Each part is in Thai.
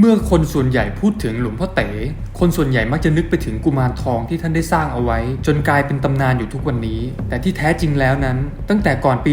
เมื่อคนส่วนใหญ่พูดถึงหลวงพ่อเต๋ คนส่วนใหญ่มักจะนึกไปถึงกุมารทองที่ท่านได้สร้างเอาไว้ จนกลายเป็นตำนานอยู่ทุกวันนี้ แต่ที่แท้จริงแล้วนั้น ตั้งแต่ก่อนปี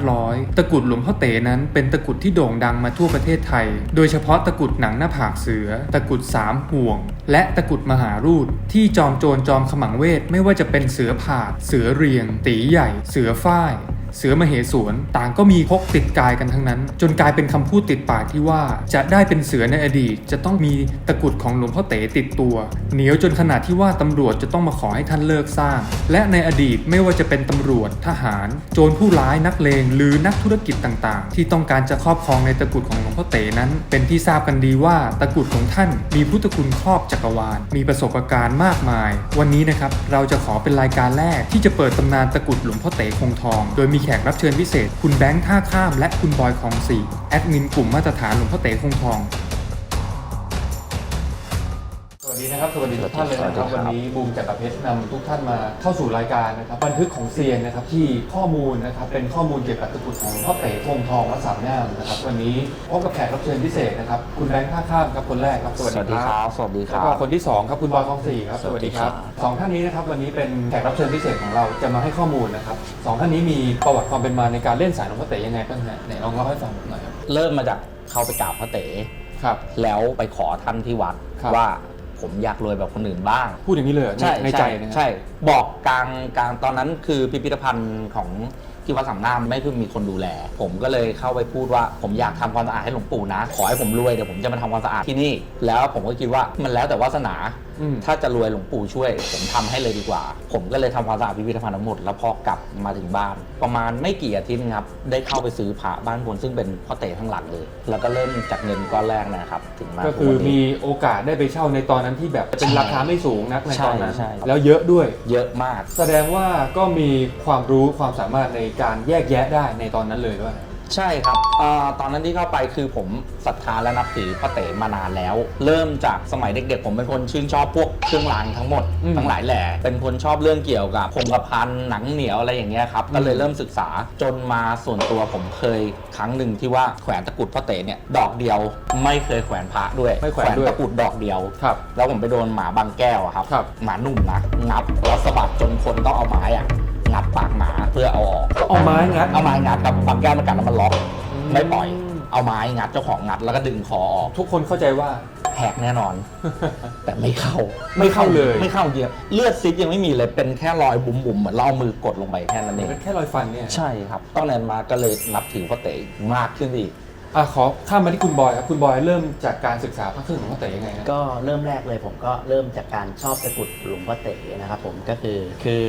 2500 ตะกุดหลวงพ่อเต๋นั้นเป็นตะกุดที่โด่งดังมาทั่วประเทศไทย โดยเฉพาะตะกุดหนังหน้าผากเสือ ตะกุดสามห่วง และตะกุดมหารูดที่จอมโจรจอมขมังเวทไม่ว่าจะเป็นเสือผาด เสือเรียง ตีใหญ่ เสือฝ้าย เสือมเหสวนต่างก็มีพกติดกายกันทั้งนั้น จนกลายเป็นคำพูดติดปากที่ว่าจะได้เป็นเสือในอดีต จะต้องมีตะกุดของหลวงพ่อเต๋ติดตัว เหนียวจนขนาดที่ว่าตำรวจจะต้องมาขอให้ท่านเลิกสร้าง และในอดีตไม่ว่าจะเป็นตำรวจทหาร โจรผู้ร้ายนักเลงหรือนักธุรกิจต่างๆ ที่ต้องการจะครอบครองในตะกุดของหลวงพ่อเต๋นั้น เป็นที่ทราบกันดีว่าตะกุดของท่าน มีพุทธคุณครอบจักรวาล มีประสบการณ์มากมาย วันนี้นะครับเราจะขอเป็นรายการแรกที่จะเปิดตำนานตะกุดหลวงพ่อเต๋คงทอง โดยมีแขกรับเชิญพิเศษ คุณแบงค์ท่าข้ามและคุณบอยคลองสี่แอดมินกลุ่มมาตรฐานหลวงพ่อเต๋คงทอง สวัสดีนะครับสวัสดีทุกท่านเลยนะครับสวัวันสดีครับนี้บูมจักรเพชรนำทุกท่านมาเข้าสู่รายการนะครับบันทึกของเซียนนะครับที่ข้อมูลนะครับเป็นข้อมูลเกี่ยวกับตะกรุดของพ่อเต๋คงทองวัดสามงามนะครับวันนี้พบกับแขกรับเชิญพิเศษนะครับคุณแบงค์ท่าข้ามครับคนแรกครับสวัสดีครับสวัสดีคแล้วรับก็คนที่สองครับคุณบอยคลองสี่ครับสวัสดีครับสองท่านนี้นะครับวันนี้เป็นแขกรับเชิญพิเศษของเราจะมาให้ข้อมูลนะครับสองท่านนี้มีประวัติความเป็นมาในการเล่นสายหลวงพ่อเต๋ยังไงบ้างฮะไหนลองเล่าให้ฟังหน่อยครับเริ่มมาจากเข้าไปกราบพระเต๋ครับแล้วไปขอท่านที่วัดครับว่า ผมอยากรวยแบบคนอื่นบ้าง พูดอย่างนี้เลยเหรอใช่ในใจนะฮะใช่ บอกกลางกลางตอนนั้นคือพิพิธภัณฑ์ของที่วัดสามงามไม่คือมีคนดูแล ผมก็เลยเข้าไปพูดว่า ผมอยากทำความสะอาดให้หลวงปู่นะ ขอให้ผมรวยเดี๋ยวผมจะมาทำความสะอาดที่นี่ แล้วผมก็คิดว่ามันแล้วแต่วาสนาอืม ถ้าจะรวยหลวงปู่ช่วย ผมทำให้เลยดีกว่า ผมก็เลยทำความสะอาดพิพิธภัณฑ์ทั้งหมด แล้วพอกลับมาถึงบ้าน ประมาณไม่กี่อาทิตย์ครับ ได้เข้าไปซื้อพระบ้านบนซึ่งเป็นพ่อเต๋ทั้งหลังเลย แล้วก็เริ่มจากเงินก้อนแรกนะครับ ถึงมาก็คือทุวันนี้มีโอกาสได้ไปเช่าในตอนนั้นที่แบบเป็นใช่ราคาไม่สูงนักในตอนนั้นใช่ใช่แล้วเยอะด้วยเยอะมาก แสดงว่าก็มีความรู้ความสามารถในการแยกแยะได้ในตอนนั้นเลยด้วย ใช่ครับอาตอนนั้นที่เข้าไปคือผมศรัทธาและนับถือพระเต๋มานานแล้ว เริ่มจากสมัยเด็กๆ ผมเป็นคนชื่นชอบพวกเครื่องรางทั้งหมดอืมทั้งหลายแหล่เป็นคนชอบเรื่องเกี่ยวกับคงกระพันหนังเหนียวอะไรอย่างเงี้ยครับก็เลยเริ่มศึกษาจนมาส่วนตัวผมเคยครั้งหนึ่งที่ว่าแขวนตะกรุดพระเต๋เนี่ยดอกเดียว ไม่เคยแขวนพระด้วยไม่แขวนด้วยตะกรุดดอกเดียวครับแล้วผมไปโดนหมาบางแก้วอะครับครับ หมาหนุ่มนะงับแล้วสะบัดจนคนต้องเอาไม้อะ งัดปากหมาเพื่อเอาออก เอาไม้งัด เอาไม้งัดครับบางแก้วมันกัดแล้วมันล็อกอืมไม่ปล่อย เอาไม้งัดเจ้าของงัดแล้วก็ดึงคอออก ทุกคนเข้าใจว่า แหกแน่นอน แต่ไม่เข้าไม่เข้าเลย ไม่เข้าจริงเลือดซิดยังไม่มีเลยเป็นแค่รอยบุ๋มๆเหมือนเราเอามือกดลงไปแค่นั้นเองเป็นแค่รอยฟันเนี่ยใช่ครับตอนนั้นมาก็เลยนับถือพ่อเต๋มากขึ้นอีกอะขอข้ามมาที่คุณบอยครับคุณบอยเริ่มจากการศึกษาพระเครื่องของพระเต๋ยังไงฮะก็เริ่มแรกเลยผมก็เริ่มจากการชอบตะกรุดหลวงพ่อเต๋นะครับผมก็คือคือ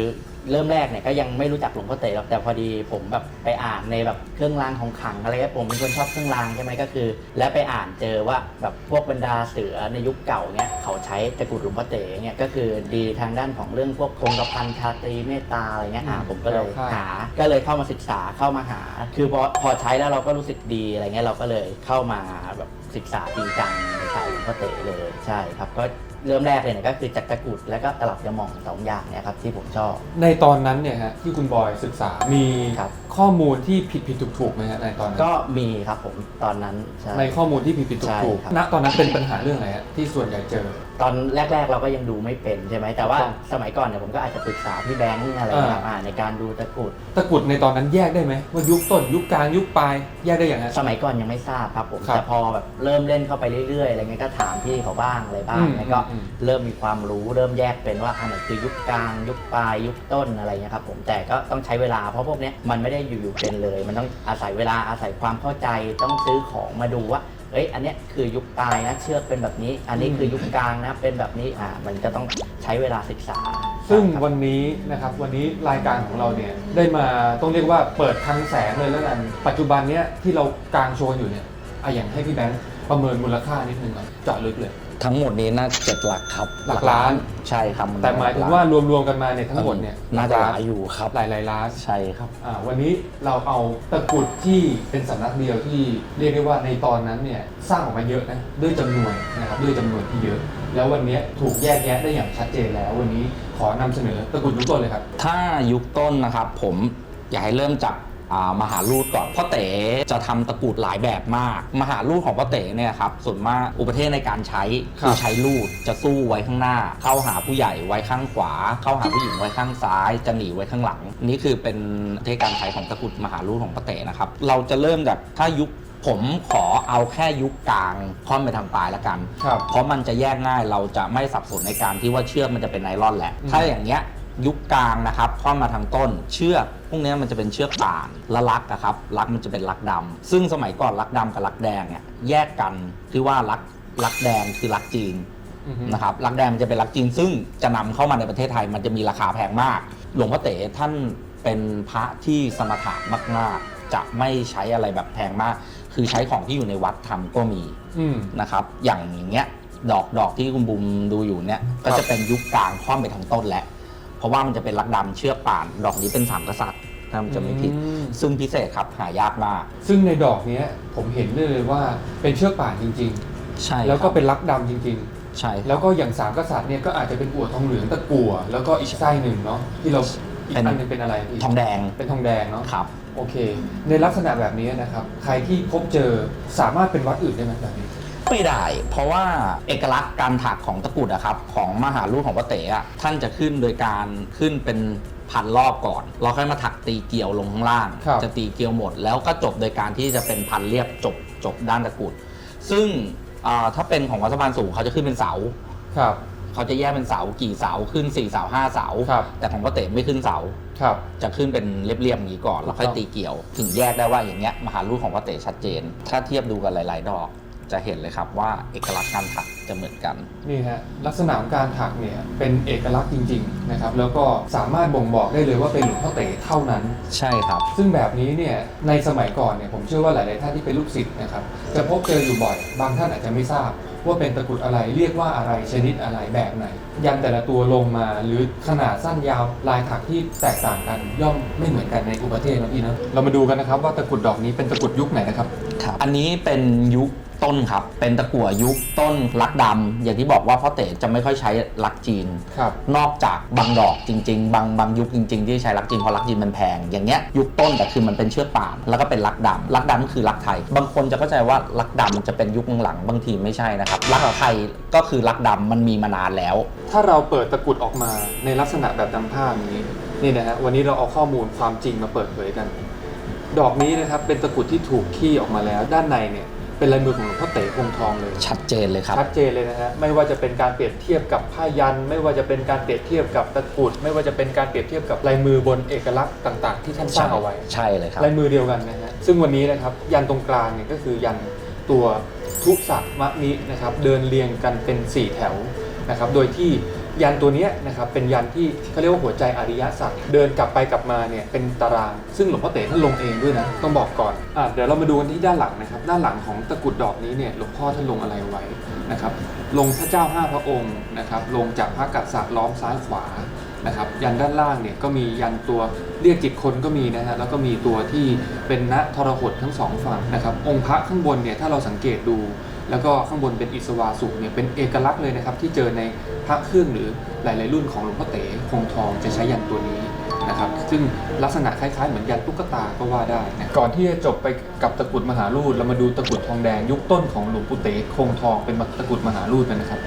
เริ่มแรกเนี่ยก็ยังไม่รู้จักหลวงพ่อเต๋หรอกแต่พอดีผมแบบไปอ่านในแบบเครื่องรางของขลังอะไรเงี้ยผมเป็นคนชอบเครื่องรางใช่ไหมก็คือ แล้วไปอ่านเจอว่าแบบพวกบรรดาเสือในยุคเก่าเนี่ยเขาใช้ตะกรุดหลวงพ่อเต๋เนี่ยก็คือดีทางด้านของเรื่องพวกคงกระพันชาตรีเมตตาอะไรเงี้ยอ่าผมก็เลยครับหาก็เลยเข้ามาศึกษาเข้ามาหา คือพอพอใช้แล้วเราก็รู้สึกดีอะไรเงี้ยเราก็เลยเข้ามาแบบศึกษาจริงจังในสายหลวงพ่อเต๋เลยใช่ครับก็ เริ่มแรกเลยเนี่ยก็คือจากตะกรุดแล้วก็ตลับยาหม่องสองอย่างเนี่ยครับที่ผมชอบ ในตอนนั้นเนี่ยฮะที่คุณบอยศึกษา มีครับ ข้อมูลที่ผิดผิดถูกถูกๆไหมฮะในตอนนั้นก็มีครับผมตอนนั้นใช่ ในข้อมูลที่ผิดผิดถูกใช่ถูกครับ ณตอนนั้นเป็นปัญหาเรื่องอะไรฮะที่ส่วนใหญ่เจอ ตอนแรก ๆ เราก็ยังดูไม่เป็นใช่ไหมแต่ว่าถูกต้องสมัยก่อนเนี่ยผมก็อาจจะปรึกษาพี่แบงค์อะไรอย่างเงี้ยอ่าอ่าในการดูตะกรุด ตะกรุดในตอนนั้นแยกได้ไหมว่ายุคต้นยุคกลางยุคปลายแยกได้อย่างไร สมัยก่อนยังไม่ทราบครับผมครับแต่พอแบบเริ่มเล่นเข้าไปเรื่อยๆอะไรเงี้ยก็ถามพี่เขาบ้างอะไรบ้างอืมแล้วก็อืมเริ่มมีความรู้เริ่มแยกเป็นว่าอันไหนคือยุคกลางยุคปลายยุคต้นอะไรเงี้ยครับผมแต่ก็ต้องใช้เวลาเพราะพวกเนี้ยมันไม่ได้อยู่ๆเป็นเลย มันต้องอาศัยเวลาอาศัยความเข้าใจต้องซื้อของมาดูว่าเอ้ย อันเนี้ยคือยุคปลายนะเชือกเป็นแบบนี้ อันนี้คือยุคกลางนะเป็นแบบนี้อ่ามันก็ต้องใช้เวลาศึกษา ซึ่งครับ วันนี้นะครับวันนี้รายการของเราเนี่ยได้มาต้องเรียกว่าเปิดคลังแสงเลยแล้วกันปัจจุบันเนี้ยที่เรากลางโชว์อยู่เนี่ยอะอย่างให้พี่แบงค์ประเมินมูลค่านิดนึงก่อนเจาะลึกเลย ทั้งหมดนี้น่าเจ็ดหลักครับหลักล้าน ใช่ครับนแต่หมายถึงว่ารวมๆกันมาเนี่ยทั้งหมดเนี่ยน่าจะหลายอยู่ครับหลายหลายๆล้านใช่ครับอ่าวันนี้เราเอาตะกรุดที่เป็นสำนักเดียวที่เรียกได้ว่าในตอนนั้นเนี่ยสร้างออกมาเยอะนะด้วยจำนวนนะครับด้วยจำนวนที่เยอะ แล้ววันนี้ถูกแยกแยะได้อย่างชัดเจนแล้ว วันนี้ขอนำเสนอตะกรุดยุคต้นเลยครับ ถ้ายุคต้นนะครับผมอยากให้เริ่มจากอ่า มหาลูดก่อนพ่อเต๋จะทำตะกรุดหลายแบบมาก มหาลูดของพ่อเต๋เนี่ยครับส่วนมากอุปเทศในการใช้คือใช้ลูดจะสู้ไว้ข้างหน้า เข้าหาผู้ใหญ่ไว้ข้างขวา เข้าหาผู้หญิงไว้ข้างซ้าย จะหนีไว้ข้างหลัง นี่คือเป็นเทศการใช้ของตะกรุดมหาลูดของพ่อเต๋นะครับเราจะเริ่มจากถ้ายุคผมขอเอาแค่ยุคกลางค่อนไปทางปลายละกันครับเพราะมันจะแยกง่ายเราจะไม่สับสนในการที่ว่าเชือกมันจะเป็นไนลอนแหละอืมถ้าอย่างเงี้ย ยุคกลางนะครับค่อนมาทางต้น เชือกพวกเนี้ยมันจะเป็นเชือกป่านและลักนะครับลักมันจะเป็นลักดำซึ่งสมัยก่อนลักดำกับลักแดงเนี่ยแยกกันที่ว่าลักลักแดงคือลักจีนอือฮึนะครับลักแดงมันจะเป็นลักจีน ซึ่งจะนำเข้ามาในประเทศไทยมันจะมีราคาแพงมาก หลวงพ่อเต๋ท่านเป็นพระที่สมถะมากๆจะไม่ใช้อะไรแบบแพงมาก คือใช้ของที่อยู่ในวัดทำก็มีอืมนะครับอย่างเงี้ยดอกดอกที่คุณบุมดูอยู่เนี่ยก็จะเป็นยุคกลางค่อมไปทางต้นแล้ว เพราะว่ามันจะเป็นลักดำเชือกป่าน ดอกนี้เป็นสามกษัตริย์ถ้ามันจะไม่ผิด อืม ซึ่งพิเศษครับหายากมากซึ่งในดอกเนี้ยผมเห็นได้เลยว่าเป็นเชือกป่านจริง ใช่ๆ แล้วก็เป็นลักดำจริง ใช่ๆ แล้แล้ววก็อย่างสามกษัตริย์เนี่ยก็อาจจะเป็นอั่วทองเหลืองตะกั่วแล้วก็อีกไส้หนึ่งเนาะที่เราอีกอันหนึงเป็นอะไรพี่ทองแดงเป็นทองแดงเนาะ ครับ โอเค ในลักษณะแบบนี้นะครับ ใครที่พบเจอสามารถเป็นวัดอื่นได้ไหมแบบนี้ ไม่ได้ เพราะว่าเอกลักษณ์การถักของตะกรุดอะครับของมหาลูกของพระเต๋อะท่านจะขึ้นโดยการขึ้นเป็นพันรอบก่อน เราค่อยมาถักตีเกลียวลงข้างล่าง ครับ จะตีเกลียวหมด แล้วก็จบโดยการที่จะเป็นพันเรียบจบจบด้านตะกรุด ซึ่งอ่าถ้าเป็นของวัดสะพานสูงเขาจะขึ้นเป็นเสา ครับ เขาจะแยกเป็นเสากี่เสาขึ้น4เสา5เสา ครับ แต่ของพระเต๋ไม่ขึ้นเสา ครับ จะขึ้นเป็นเรียบๆอย่างนี้ก่อนแล้วค่อยถูกต้องตีเกี่ยว ถึงแยกได้ว่าอย่างเงี้ยมหาลูกของพระเต๋ชัดเจน ถ้าเทียบดูกันหลาย ๆ ดอก จะเห็นเลยครับว่าเอกลักษณ์การถักจะเหมือนกัน นี่ฮะลักษณะของการถักเนี่ยเป็นเอกลักษณ์จริงๆนะครับแล้วก็สามารถบ่งบอกได้เลยว่าเป็นหลวงพ่อเต๋เท่านั้น ใช่ครับ ซึ่งแบบนี้เนี่ยในสมัยก่อนเนี่ยผมเชื่อว่าหลายๆท่านที่เป็นลูกศิษย์นะครับจะพบเจออยู่บ่อย บางท่านอาจจะไม่ทราบ ว่าเป็นตะกรุดอะไรเรียกว่าอะไรชนิดอะไรแบบไหน ยันแต่ละตัวลงมาหรือขนาดสั้นยาวลายถักที่แตกต่างกันย่อมไม่เหมือนกันในอุปเทศนะพี่นะเรามาดูกันนะครับว่าตะกรุดดอกนี้เป็นตะกรุดยุคไหนนะครับครับอันนี้เป็นยุค ต้นครับ เป็นตะกั่วยุคต้นลักดำอย่างที่บอกว่าพ่อเต๋จะไม่ค่อยใช้ลักจีน ครับ นอกจากบางดอกจริง ๆ บางบางยุคจริง ๆ ที่ใช้ลักจีนเพราะลักจีนมันแพง อย่างเงี้ยยุคต้นแต่คือมันเป็นเชือกป่านแล้วก็เป็นลักดำลักดำก็คือลักไทย บางคนจะเข้าใจว่าลักดำจะเป็นยุคหลังๆบางทีไม่ใช่นะครับลักไทยก็คือลักดำมันมีมานานแล้ว ถ้าเราเปิดตะกรุดออกมาในลักษณะแบบดังภาพนี้นี่นะฮะวันนี้เราเอาข้อมูลความจริงมาเปิดเผยกัน ดอกนี้นะครับเป็นตะกรุดที่ถูกขี้ออกมาแล้ว ด้านในเนี่ย เป็นลายมือของหลวงพ่อเต๋คงทองเลย ชัดเจนเลยครับ ชัดเจนเลยนะฮะไม่ว่าจะเป็นการเปรียบเทียบกับผ้ายัน ไม่ว่าจะเป็นการเปรียบเทียบกับตะกรุด ไม่ว่าจะเป็นการเปรียบเทียบกับลายมือบนเอกลักษณ์ต่าง ๆ ที่ท่านสร้างเอาไว้ใช่เลยครับลายมือเดียวกันนะฮะซึ่งวันนี้นะครับยันตรงกลางเนี่ยก็คือยันตัวทุสัมะนินะครับเดินเรียงกันเป็น 4 แถวนะครับโดยที่ ยันตัวนี้นะครับเป็นยันที่เขาเรียกว่าหัวใจอริยสัจเดินกลับไปกลับมาเนี่ยเป็นตาราง ซึ่งหลวงพ่อเต๋ท่านลงเองด้วยนะต้องบอกก่อนอะเดี๋ยวเรามาดูกันที่ด้านหลังนะครับด้านหลังของตะกุดดอกนี้เนี่ยหลวงพ่อท่านลงอะไรไว้นะครับลงพระเจ้าห้าพระองค์นะครับลงจากพระกัสสะล้อมซ้ายขวานะครับยันด้านล่างเนี่ยก็มียันตัวเรียกจิตคนก็มีนะฮะแล้วก็มีตัวที่เป็นณทรหดทั้งสองฝั่งนะครับองค์พระข้างบนเนี่ยถ้าเราสังเกตดู แล้วก็ข้างบนเป็นอิสวาสุเนี่ยเป็นเอกลักษณ์เลยนะครับที่เจอในพระเครื่องหรือหลาย ๆ รุ่นของหลวงพ่อเต๋คงทองจะใช้ยันตัวนี้นะครับซึ่งลักษณะคล้าย ๆ เหมือนยันตุ๊กตาก็ว่าได้นะก่อนที่จะจบไปกับตะกรุดมหาลูดเรามาดูตะกรุดทองแดงยุคต้นของหลวงปู่เต๋คงทองเป็นตะกรุดมหาลูดกันนะครับ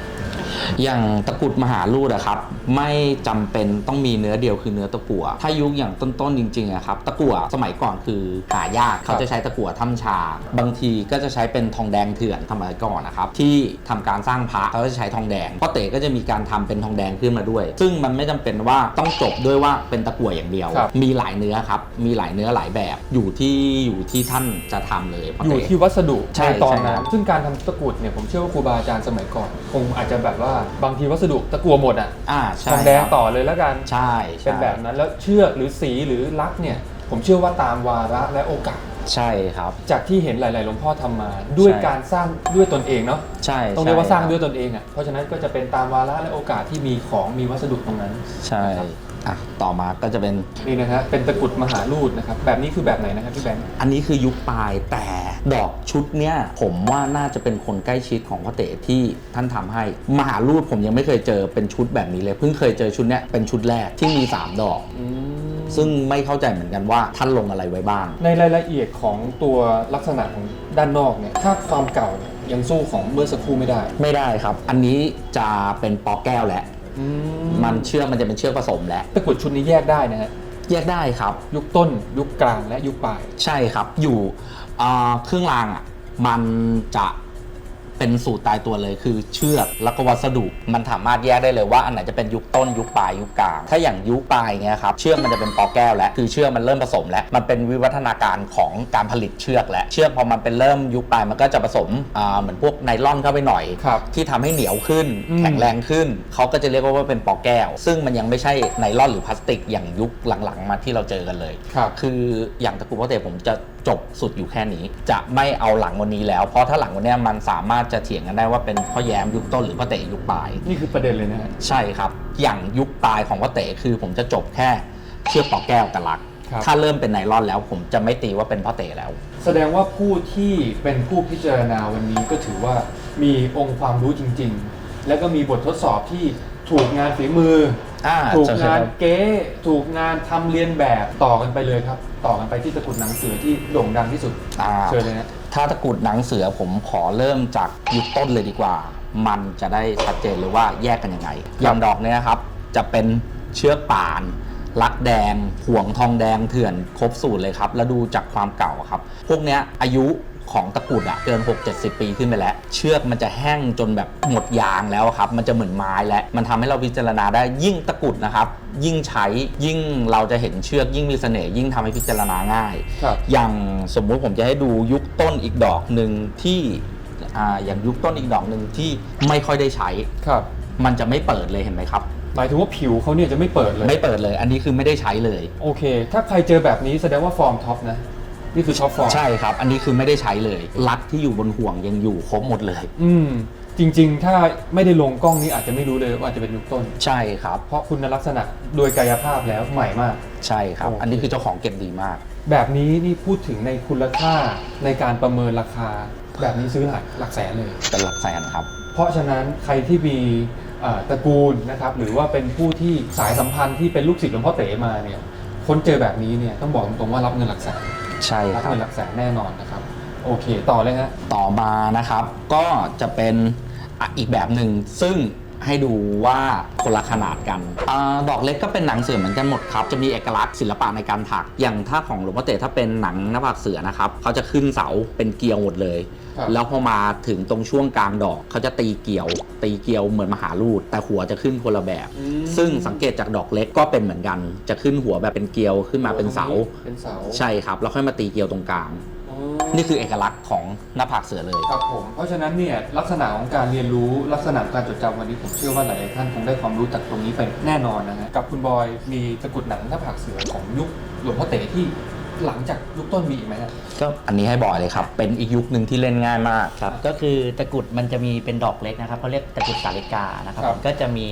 อย่างตะกรุดมหาลูดอะครับ ไม่จำเป็นต้องมีเนื้อเดียวคือเนื้อตะกั่วถ้ายุคอย่างต้นๆจริงๆอะครับตะกั่วสมัยก่อนคือหายากเขาจะใช้ตะกั่วถ้ำชา บางทีก็จะใช้เป็นทองแดงเถื่อนสมัยก่อนนะครับที่ทำการสร้างพระเขาจะใช้ทองแดงพ่อเต๋ก็จะมีการทำเป็นทองแดงขึ้นมาด้วย ซึ่งมันไม่จำเป็นว่าต้องจบด้วยว่าเป็นตะกั่วอย่างเดียวครับมีหลายเนื้อครับมีหลายเนื้อหลายแบบอยู่ที่อยู่ที่ท่านจะทำเลยพ่ออยู่เต๋ที่วัสดุใช่ในตอนใช่ครันั้นบซึ่งการทำตะกรุดเนี่ยผมเชื่อว่าครูบาอาจารย์สมัยก่อน คงอาจจะแบบว่าบางทีวัสดุตะกัวหมดอะอ่าใช่ทองแดงครับต่อเลยแล้วกันใช่ใช่เป็นแบบนั้นแล้วเชือกหรือสีหรือลักษณ์เนี่ย ผมเชื่อว่าตามวาระและโอกาส ใช่ครับ จากที่เห็นหลาย ๆ หลวงพ่อทำมา ด้วยใช่การสร้างด้วยตนเองเนาะใช่ต้องเรียกว่าสร้างใช่คบด้วยตนเองอะเพราะฉะนั้นก็จะเป็นตามวาระและโอกาสที่มีของมีวัสดุตรงนั้นใช่ อะต่อมาก็จะเป็น นี่นะฮะเป็นตะกรุดมหารูดนะครับ แบบนี้คือแบบไหนนะครับพี่แบงค์ อันนี้คือยุคปลายแต่ดอกชุดเนี้ยผมว่าน่าจะเป็นคนใกล้ชิดของพ่อเต๋ที่ท่านทำให้ มหารูดผมยังไม่เคยเจอเป็นชุดแบบนี้เลย เพิ่งเคยเจอชุดเนี้ยเป็นชุดแรกที่มี 3 ดอก อืมซึ่งไม่เข้าใจเหมือนกันว่าท่านลงอะไรไว้บ้าง ในรายละเอียดของตัวลักษณะของด้านนอกเนี่ย ถ้าความเก่าเนี่ยยังสู้ของเมื่อสักครู่ไม่ได้ ไม่ได้ครับ อันนี้จะเป็นปอแก้วแหละ มันเชือกมันจะเป็นเชือกผสมแล้วตะกรุดชุดนี้แยกได้นะฮะแยกได้ครับ ยุคต้น ยุคกลางและยุคปลาย ใช่ครับอยู่อ่าเครื่องรางอะมันจะ เป็นสูตรตายตัวเลยคือเชือกแล้วก็วัสดุมันสามารถแยกได้เลยว่าอันไหนจะเป็นยุคต้นยุคปลายยุคกลาง ถ้าอย่างยุคปลายเงี้ยครับเชือกมันจะเป็นปอแก้วแล้วคือเชือกมันเริ่มผสมแล้วมันเป็นวิวัฒนาการของการผลิตเชือกแล้วเชือกพอมันเป็นเริ่มยุคปลายมันก็จะผสมอ่าเหมือนพวกไนล่อนเข้าไปหน่อย ครับที่ทำให้เหนียวขึ้น อืม แข็งแรงขึ้น เขาก็จะเรียกว่าเป็นปอแก้ว ซึ่งมันยังไม่ใช่ไนล่อนหรือพลาสติกอย่างยุคหลังๆ มาที่เราเจอกันเลย ครับ คืออย่างตะกรุดพ่อเต๋ผมจะจบสุดอยู่แค่นี้ จะไม่เอาหลังวันนี้แล้ว เพราะถ้าหลังวันเนี้ยมันสามารถจะเถียงกันได้ว่าเป็นพ่อแย้มยุคต้นหรือพ่อเต๋ยุคปลาย นี่คือประเด็นเลยนะฮะใช่ครับ อย่างยุคปลายของพ่อเต๋คือผมจะจบแค่เชือกปอกแก้วกับลัก ครับถ้าเริ่มเป็นไนลอนแล้ว ผมจะไม่ตีว่าเป็นพ่อเต๋แล้ว แสดงว่าผู้ที่เป็นผู้พิจารณาวันนี้ก็ถือว่ามีองค์ความรู้จริง ๆ แล้วก็มีบททดสอบที่ถูกงานฝีมือ อ่าถูกจะงานเก๊ถูกงานทำเรียนแบบต่อกันไปเลยครับ ต่อกันไปที่ตะกรุดหนังสือที่โด่งดังที่สุดอ่า เชิญเลยนะถ้าตะกรุดหนังเสือผมขอเริ่มจากยุคต้นเลยดีกว่า มันจะได้ชัดเจนเลยว่าแยกกันยังไงอย่างดอกเนี้ยครับ จะเป็นเชือกป่าน ลักแดง ห่วงทองแดงเถื่อนครบสูตรเลยครับ แล้วดูจากความเก่าครับ พวกเนี้ยอายุ ของตะกรุดอะเกิน 6-70 ปีขึ้นไปแล้ว เชือกมันจะแห้งจนแบบหมดยางแล้วครับ มันจะเหมือนไม้แล้วมันทำให้เราพิจารณาได้ยิ่งตะกรุดนะครับ ยิ่งใช้ยิ่งเราจะเห็นเชือกยิ่งมีเสน่ห์ยิ่งทำให้พิจารณาง่ายครับอย่างสมมุติผมจะให้ดูยุคต้นอีกดอกหนึ่งที่อ่าอย่างยุคต้นอีกดอกหนึ่งที่ไม่ค่อยได้ใช้ครับมันจะไม่เปิดเลยเห็นไหมครับหมายถึงว่าผิวเขาเนี่ยจะไม่เปิดเลย ไม่เปิดเลย อันนี้คือไม่ได้ใช้เลย โอเค ถ้าใครเจอแบบนี้แสดงว่าฟอร์มท็อปนะ นี่คือท็อปฟอร์มใช่ครับ อันนี้คือไม่ได้ใช้เลยลักที่อยู่บนห่วงยังอยู่ครบหมดเลย อืมจริง ๆ ถ้าไม่ได้ลงกล้องนี้อาจจะไม่รู้เลยว่าอาจจะเป็นยุคต้น ใช่ครับ เพราะคุณลักษณะโดยกายภาพแล้วใหม่มาก ใช่ครับโอเคอันนี้คือเจ้าของเก็บดีมาก แบบนี้นี่พูดถึงในคุณค่าในการประเมินราคา แบบนี้ซื้อหลักหลักแสนเลยเป็นหลักแสนครับ เพราะฉะนั้นใครที่มีเอ่อตระกูลนะครับหรือว่าเป็นผู้ที่สายสัมพันธ์ที่เป็นลูกศิษย์หลวงพ่อเต๋มาเนี่ยคนเจอแบบนี้เนี่ยต้องบอกตรงๆว่ารับเงินหลักแสน ใช่รับครับเงินหลักแสนแน่นอนนะครับโอเค ต่อเลยฮะ ต่อมานะครับก็จะเป็นอะอีกแบบหนึ่งซึ่ง ให้ดูว่าคนละขนาดกันอาดอกเล็กก็เป็นหนังเสือเหมือนกันหมดครับ จะมีเอกลักษณ์ศิลปะในการถัก อย่างถ้าของหลวงพ่อเต๋ถ้าเป็นหนังหน้าผากเสือนะครับเขาจะขึ้นเสาเป็นเกลียวหมดเลย ครับ แล้วพอมาถึงตรงช่วงกลางดอกเขาจะตีเกลียว ตีเกลียวเหมือนมหาลูดแต่หัวจะขึ้นคนละแบบซึ่งสังเกตจากดอกเล็กก็เป็นเหมือนกัน จะขึ้นหัวแบบเป็นเกลียวขึ้นมาเป็นเสา เป็นเสา ใช่ครับ แล้วค่อยมาตีเกลียวตรงกลางอ๋อ นี่คือเอกลักษณ์ของหน้าผากเสือเลย ครับผม เพราะฉะนั้นเนี่ยลักษณะของการเรียนรู้ลักษณะการจดจำวันนี้ผมเชื่อว่าหลายๆท่านคงได้ความรู้จากตรงนี้ไปแน่นอนนะฮะกับคุณบอยมีตะกรุดหนังหน้าผากเสือของยุคหลวงพ่อเต๋ที่หลังจากยุคต้นมีอีกไหมฮะ ก็อันนี้ให้บ่อยเลยครับ เป็นอีกยุคหนึ่งที่เล่นง่ายมาก ครับก็คือตะกรุดมันจะมีเป็นดอกเล็กนะครับเขาเรียกตะกรุดสาลิกานะครับครับ ก็จะมี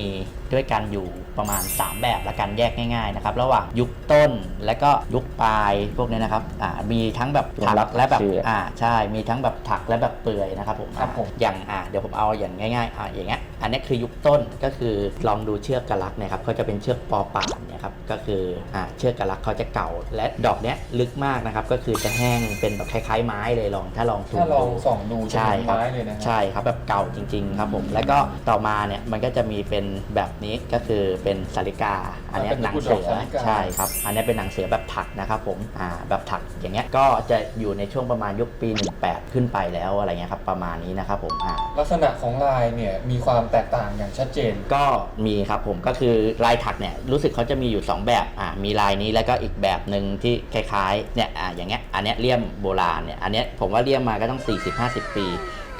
ด้วยกันอยู่ประมาณ 3 แบบละกันแยกง่ายๆนะครับระหว่างยุคต้นและก็ยุคปลายพวกเนี้นะครับอ่ามีทั้งแบบถัรักกและแบบเชือกอ่าใช่มีทั้งแบบถักและแบบเปลือยนะครับผมครับผมอ่าอย่างอ่าเดี๋ยวผมเอาอย่างง่ายๆอ่าอย่างเงี้ยอันนี้คือยุคต้นก็คือลองดูเชือกกระลักเนี่ยครับเขาจะเป็นเชือกปอป่านเนี่ยครับก็คืออ่าเชือกกระลักเขาจะเก่า และดอกเนี้ยลึกมากนะครับก็คือจะแห้งเป็นแบบคล้ายๆไม้เลยลองถ้าลองซูมถ้าลองดูส่องดูจะใช่เป็นครับไม้เลยนะฮะใช่ครับแบบเก่าจริง ๆ ครับผม แล้วก็ต่อมาเนี่ยมันก็จะมีเป็นแบบนี้ก็คือเป็นสาริกา อันเนี้ยเป็นหนังตะกรุดเสืดออกสาลิกาใช่ครับอันเนี้ยเป็นหนังเสือแบบถักนะครับผมอ่าแบบถักอย่างเงี้ยก็จะอยู่ในช่วงประมาณยุคปี 18 ขึ้นไปแล้วอะไรเงี้ยครับประมาณนี้นะครับผมอ่าลักษณะของลายเนี่ยมีความแตกต่างอย่างชัดเจนก็มีครับผมก็คือลายถักเนี่ยรู้สึกเขาจะมีอยู่ 2 แบบอ่ามีลายนี้แล้วก็อีกแบบหนึ่งที่คล้ายๆเนี่ยอ่าอย่างเงี้ยอันเนี้ยเลี่ยมโบราณเนี่ยอันเนี้ยผมว่าเลี่ยมมาก็ต้อง 40-50 ปี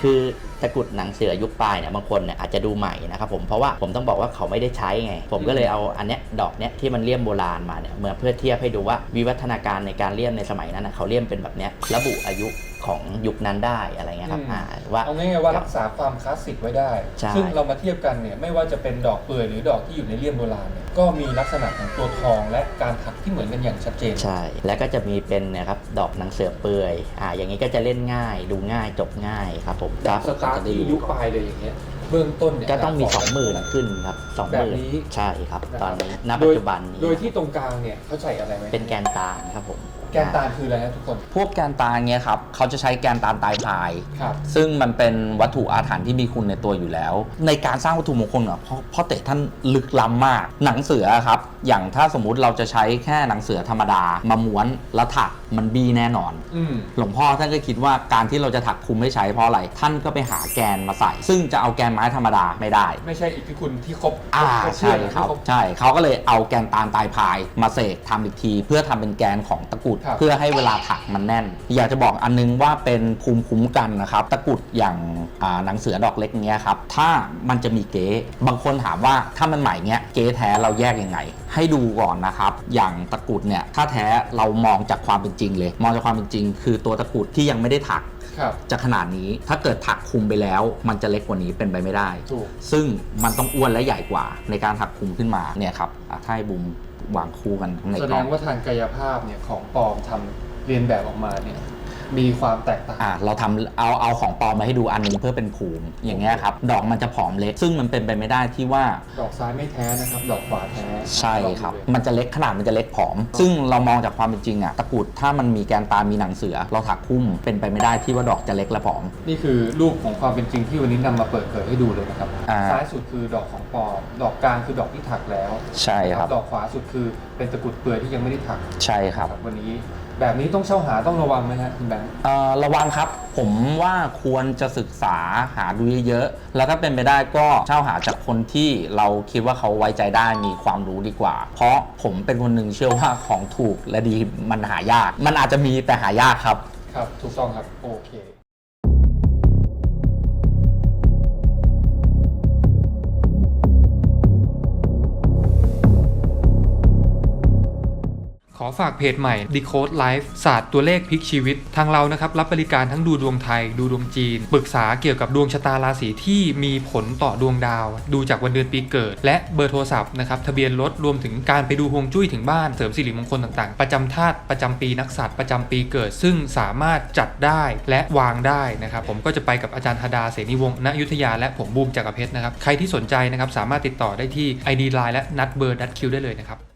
คือตะกรุดหนังเสือยุคปลายเนี่ยบางคนเนี่ยอาจจะดูใหม่นะครับผมเพราะว่าผมต้องบอกว่าเขาไม่ได้ใช้ไง ผมก็เลยเอาอันเนี้ยดอกเนี้ยที่มันเลี่ยมโบราณมาเนี่ยเมื่อเพื่อเทียบให้ดูว่าวิวัฒนาการในการเลี่ยมในสมัยนั้นนะเขาเลี่ยมเป็นแบบเนี้ยระบุอายุของยุคนั้นได้อะไรเงี้ยครับอืม อ่าว่า เอาง่ายๆว่ารักษาความคลาสสิกไว้ได้ ใช่ ซึ่งเรามาเทียบกันเนี่ยไม่ว่าจะเป็นดอกเปื่อยหรือดอกที่อยู่ในเลี่ยมโบราณเนี่ย ก็มีลักษณะของตัวทองและการถักที่เหมือนกันอย่างชัดเจน ใช่ แล้วก็จะมีเป็นเนะครับดอกหนังเสือเปื่อยอ่าอย่างนี้ก็จะเล่นง่าย ดูง่ายจบง่ายครับผมครับสตาร์ทที่ยุคปลายเลยอย่างเงี้ยเบื้องต้นเนี่ยก็ต้องมีข20,000 ขึ้นครับแบบนี้20,000ใช่ครับะตอนนี้ณโดปัจยจุบันนี้โดยที่ตรงกลางเนี่ยเขาใส่อะไรไหมเป็นแกนตาลครับผม แกนตาลคืออะไรนะทุกคน พวกแกนตาลเงี้ยครับเขาจะใช้แกนตาลตายพาย ครับ ซึ่งมันเป็นวัตถุอาถรรพ์ที่มีคุณในตัวอยู่แล้ว ในการสร้างวัตถุมงคลเนี่ยพ่อพ่อเตะท่านลึกล้ำมาก หนังเสือครับ อย่างถ้าสมมุติเราจะใช้แค่หนังเสือธรรมดามาม้วนแล้วถักมันบีแน่นอน อืม หลวงพ่อท่านก็คิดว่าการที่เราจะถักคุมให้ใช้เพราะอะไร ท่านก็ไปหาแกนมาใส่ ซึ่งจะเอาแกนไม้ธรรมดาไม่ได้ ไม่ใช่อิทธิคุณที่ครบอ่าครบใช่เองครับ ที่ใช่เขาก็เลยเอาแกนตาลตายพายมาเสกทำอีกที เพื่อทำเป็นแกนของตะกรุดครับเพื่อให้เวลาถักมันแน่น อยากจะบอกอันนึงว่าเป็นภูมิคุ้มกันนะครับ ตะกรุดอย่างอ่าหนังเสือดอกเล็กเนี้ยครับ ถ้ามันจะมีเก๊บางคนถามว่าถ้ามันใหม่เนี้ยเก๊แท้เราแยกยังไง ให้ดูก่อนนะครับ อย่างตะกรุดเนี่ยถ้าแท้เรามองจากความเป็นจริงเลย มองจากความเป็นจริง คือตัวตะกรุดที่ยังไม่ได้ถักครับจะขนาดนี้ถ้าเกิดถักคุมไปแล้ว มันจะเล็กกว่านี้เป็นไปไม่ได้ถูกซึ่งมันต้องอ้วนและใหญ่กว่าในการถักคุมขึ้นมาเนี่ยครับอะถ้าให้บุม วางคู่กันในแสกดล้องงว่าทางกายภาพเนี่ยของปลอมทำเรียนแบบออกมาเนี่ย มีความแตกต่าง อะเราทำเอาเอาของปลอมมาให้ดูอันหนึงเพื่อเป็นภูมิอย่างเงี้ยครับ ดอกมันจะผอมเล็ก ซึ่งมันเป็นไปไม่ได้ที่ว่า ดอกซ้ายไม่แท้นะครับ ดอกขวาแท้ใช่ครับลองดูเลยมันจะเล็กขนาดมันจะเล็กผอม ซึ่งเรามองจากความเป็นจริงอะตะกรุดถ้ามันมีแกนตามีหนังเสือ เราถักคุ้มเป็นไปไม่ได้ที่ว่าดอกจะเล็กและผอม นี่คือรูปของความเป็นจริงที่วันนี้นำมาเปิดเผยให้ดูเลยนะครับ อ่า ซ้ายสุดคือดอกของปลอม ดอกกลางคือดอกที่ถักแล้ว ใช่ครับ ดอกขวาสุดคือเป็นตะกรุดเปลือยที่ยังไม่ได้ถัก ใช่ครับ วันนี้ แบบนี้ต้องเช่าหาต้องระวังไหมฮะคุณแบงค์ เอ่อระวังครับ ผมว่าควรจะศึกษาหาดูเยอะๆแล้วถ้าเป็นไปได้ก็เช่าหาจากคนที่เราคิดว่าเขาไว้ใจได้มีความรู้ดีกว่า เพราะผมเป็นคนหนึ่งเชื่อว่าของถูกและดีมันหายาก มันอาจจะมีแต่หายากครับ ครับ ถูกต้องครับ โอเค ขอฝากเพจใหม่ Decode Life ศาสตร์ตัวเลขพลิกชีวิต ทางเรานะครับรับบริการทั้งดูดวงไทย ดูดวงจีน ปรึกษาเกี่ยวกับดวงชะตาราศีที่มีผลต่อดวงดาว ดูจากวันเดือนปีเกิด และเบอร์โทรศัพท์นะครับทะเบียนรถรวมถึงการไปดูฮวงจุ้ยถึงบ้านเสริมสิริมงคลต่างๆ ประจำธาตุประจำปีนักษัตว์ประจำปีเกิด ซึ่งสามารถจัดได้และวางได้นะครับผมก็จะไปกับอาจารย์ธดาเสนีวงศ์ณยุทธยาและผมบูมจักรเพชรนะครับใครที่สนใจนะครับสามารถติดต่อได้ที่ ID Line และนัดเบอร์นัดคิวได้เลยนะครับ